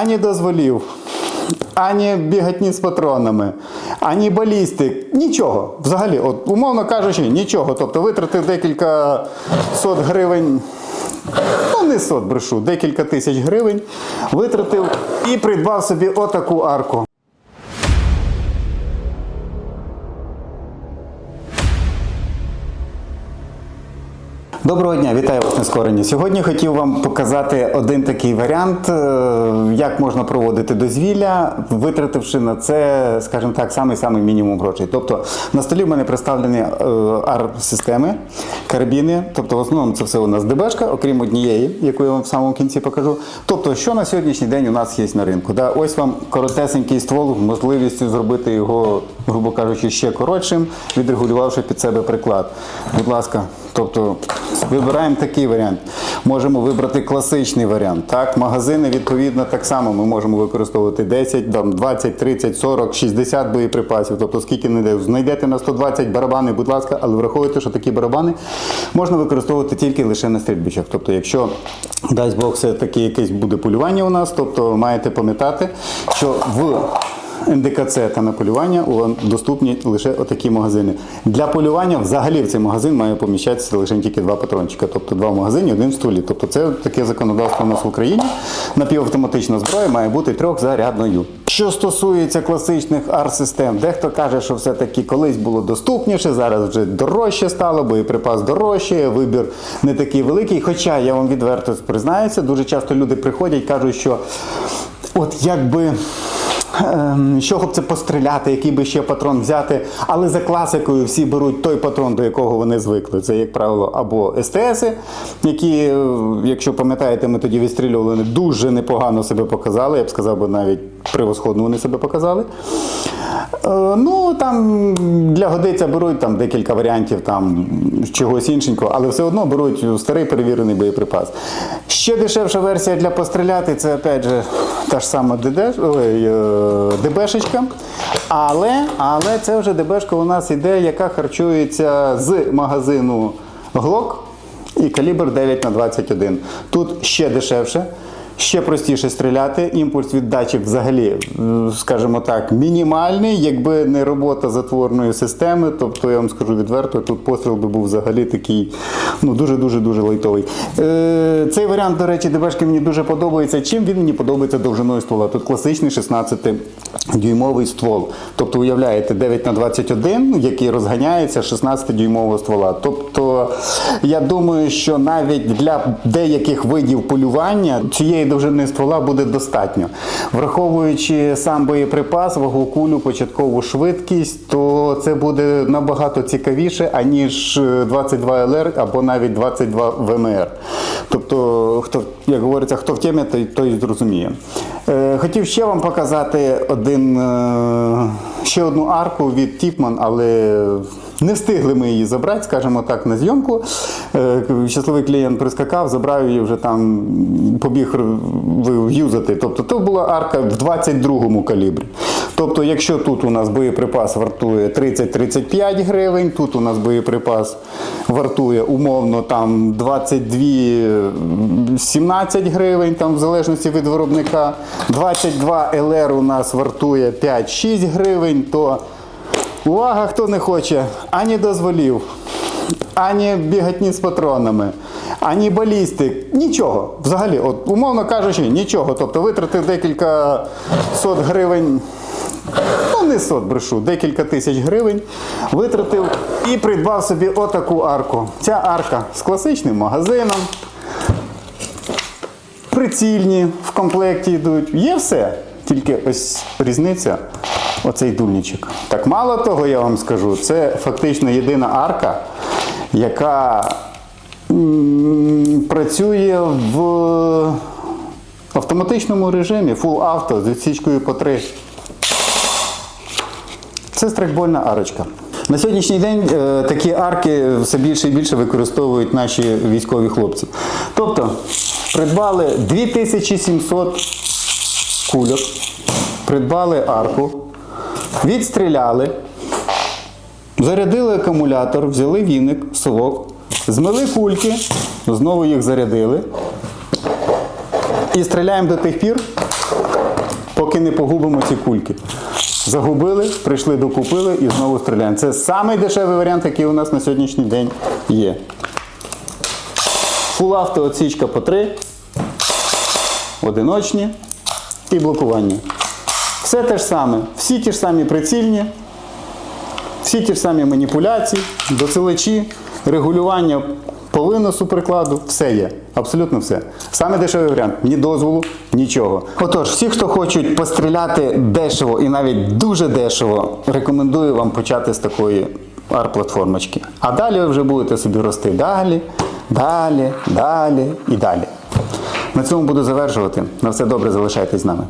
Ані дозволів, ані бігатні з патронами, ані балістик, нічого. Взагалі, от, умовно кажучи, нічого. Тобто витратив декілька сот гривень, ну не сот брешу, декілька тисяч гривень, витратив і придбав собі отаку арку. Доброго дня, вітаю вас нескорені. Сьогодні хотів вам показати один такий варіант, е, як можна проводити дозвілля, витративши на це, скажімо так, самий самий мінімум грошей. Тобто на столі в мене представлені е, ар-системи, карабіни. Тобто, в основному це все у нас ДБшка, окрім однієї, яку я вам в самому кінці покажу. Тобто, що на сьогоднішній день у нас є на ринку? Да? Ось вам коротесенький ствол, можливістю зробити його, грубо кажучи, ще коротшим, відрегулювавши під себе приклад. Будь ласка, тобто вибираємо такий варіант. Можемо вибрати класичний варіант. Так, магазини відповідно так само ми можемо використовувати 10, там, 20, 30, 40, 60 боєприпасів. Тобто скільки не йде. Знайдете на 120 барабани, будь ласка, але враховуйте, що такі барабани можна використовувати тільки лише на стрільбищах. Тобто, якщо дасть Бог, все таки якесь буде полювання у нас, тобто маєте пам'ятати, що в НДКЦ та на полювання доступні лише отакі магазини. Для полювання взагалі в цей магазин має поміщатися лише тільки два патрончика, тобто два в магазині, один в стволі. Тобто це таке законодавство у нас в Україні. Напівавтоматична зброя має бути трьохзарядною. Що стосується класичних ар-систем, дехто каже, що все-таки колись було доступніше, зараз вже дорожче стало, боєприпас дорожче, вибір не такий великий. Хоча я вам відверто признаюся, дуже часто люди приходять і кажуть, що от якби. Ем, чого б це постріляти, який би ще патрон взяти. Але за класикою всі беруть той патрон, до якого вони звикли. Це, як правило, або СТС, які, е, якщо пам'ятаєте, ми тоді відстрілювали, дуже непогано себе показали. Я б сказав, би навіть превосходно вони себе показали. Е, Ну, там для годиця беруть там декілька варіантів там чогось іншенького, але все одно беруть старий перевірений боєприпас. Ще дешевша версія для постріляти це опять же та ж сама е, ДБшечка. Але, але це вже ДБшка у нас іде, яка харчується з магазину Глок і калібр 9 на 21 Тут ще дешевше. Ще простіше стріляти, імпульс віддачі взагалі, скажімо так, мінімальний, якби не робота затворної системи. Тобто я вам скажу відверто, тут постріл би був взагалі такий, ну дуже-дуже дуже лайтовий. Е, цей варіант, до речі, ДБшки мені дуже подобається. Чим він мені подобається довжиною ствола? Тут класичний 16-дюймовий ствол. Тобто, уявляєте, 9 на 21, який розганяється 16-дюймового ствола. Тобто, я думаю, що навіть для деяких видів полювання цієї довжини ствола буде достатньо. Враховуючи сам боєприпас, вагу кулю, початкову швидкість, то це буде набагато цікавіше, аніж е, 22 ЛР або навіть 22 ВМР. Тобто, хто, як говориться, хто в темі, той, той зрозуміє. Е, хотів ще вам показати один, е, ще одну арку від Тіпман, але не встигли ми її забрати, скажімо так, на зйомку. Е, Щасливий клієнт прискакав, забрав її вже там, побіг юзати. Тобто, то була арка в 22-му калібрі. Тобто, якщо тут у нас боєприпас вартує 30-35 гривень, тут у нас боєприпас вартує умовно там 22-17 гривень, там в залежності від виробника, 22 ЛР у нас вартує 5-6 гривень, то увага, хто не хоче ані дозволів, ані бігатні з патронами, ані балістик, нічого. Взагалі, от, умовно кажучи, нічого. Тобто витратив декілька сот гривень. Не сот брешу, декілька тисяч гривень витратив і придбав собі отаку арку. Ця арка з класичним магазином. Прицільні в комплекті йдуть. Є все. Тільки ось різниця оцей дульничок. Так мало того, я вам скажу, це фактично єдина арка, яка працює в автоматичному режимі, full авто з відсічкою по 3. Це страйкбольна арочка. На сьогоднішній день е, такі арки все більше і більше використовують наші військові хлопці. Тобто придбали 2700 кульок, придбали арку, відстріляли, зарядили акумулятор, взяли віник, совок, змили кульки, знову їх зарядили. І стріляємо до тих пір, поки не погубимо ці кульки. Загубили, прийшли, докупили і знову стріляємо. Це самий дешевий варіант, який у нас на сьогоднішній день є. Full отсічка по 3, одиночні і блокування. Все те ж саме, всі ті ж самі прицільні, всі ті ж самі маніпуляції, доцеличі, регулювання по виносу прикладу, все є. Абсолютно все. Саме дешевий варіант. Ні дозволу, нічого. Отож, всі, хто хочуть постріляти дешево і навіть дуже дешево, рекомендую вам почати з такої арт-платформочки. А далі ви вже будете собі рости далі, далі, далі і далі. На цьому буду завершувати. На все добре, залишайтесь з нами.